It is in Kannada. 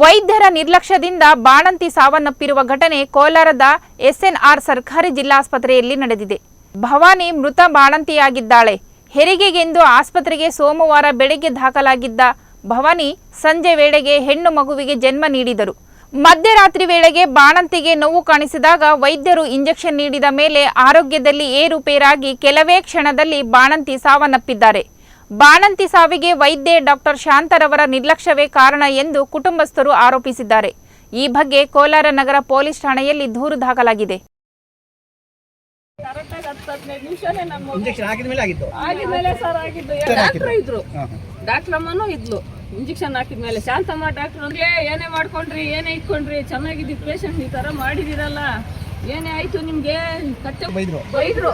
ವೈದ್ಯರ ನಿರ್ಲಕ್ಷ್ಯದಿಂದ ಬಾಣಂತಿ ಸಾವನ್ನಪ್ಪಿರುವ ಘಟನೆ ಕೋಲಾರದ ಎಸ್ಎನ್ಆರ್ ಸರ್ಕಾರಿ ಜಿಲ್ಲಾಸ್ಪತ್ರೆಯಲ್ಲಿ ನಡೆದಿದೆ. ಭವಾನಿ ಮೃತ ಬಾಣಂತಿಯಾಗಿದ್ದಾಳೆ. ಹೆರಿಗೆಗೆಂದು ಆಸ್ಪತ್ರೆಗೆ ಸೋಮವಾರ ಬೆಳಗ್ಗೆ ದಾಖಲಾಗಿದ್ದ ಭವಾನಿ ಸಂಜೆ ವೇಳೆಗೆ ಹೆಣ್ಣು ಮಗುವಿಗೆ ಜನ್ಮ ನೀಡಿದರು. ಮಧ್ಯರಾತ್ರಿ ವೇಳೆಗೆ ಬಾಣಂತಿಗೆ ನೋವು ಕಾಣಿಸಿದಾಗ ವೈದ್ಯರು ಇಂಜೆಕ್ಷನ್ ನೀಡಿದ ಮೇಲೆ ಆರೋಗ್ಯದಲ್ಲಿ ಏರುಪೇರಾಗಿ ಕೆಲವೇ ಕ್ಷಣದಲ್ಲಿ ಬಾಣಂತಿ ಸಾವನ್ನಪ್ಪಿದ್ದಾರೆ. ಬಾಣಂತಿ ಸಾವಿಗೆ ವೈದ್ಯೆ ಡಾಕ್ಟರ್ ಶಾಂತರವರ ನಿರ್ಲಕ್ಷ್ಯವೇ ಕಾರಣ ಎಂದು ಕುಟುಂಬಸ್ಥರು ಆರೋಪಿಸಿದ್ದಾರೆ. ಈ ಬಗ್ಗೆ ಕೋಲಾರ ನಗರ ಪೊಲೀಸ್ ಠಾಣೆಯಲ್ಲಿ ದೂರು ದಾಖಲಾಗಿದೆ. ಇದ್ಲು. ಇಂಜೆಕ್ಷನ್ ಇಂಜೆಕ್ಷನ್ ಹಾಕಿದ್ಮೇಲೆ ಶಾಂತಮ್ಮ ಡಾಕ್ಟರ್ ಅಂದ್ರೆ ಏನೇ ಮಾಡ್ಕೊಂಡ್ರಿ ಏನೇ ಇಟ್ಕೊಂಡ್ರಿ ಚೆನ್ನಾಗಿದ್ದು ಪೇಷಂಟ್ ಈ ತರ ಮಾಡಿದಿರಲ್ಲ ಏನೇ ಆಯ್ತು ನಿಮ್ಗೆ? ಬೈದ್ರು.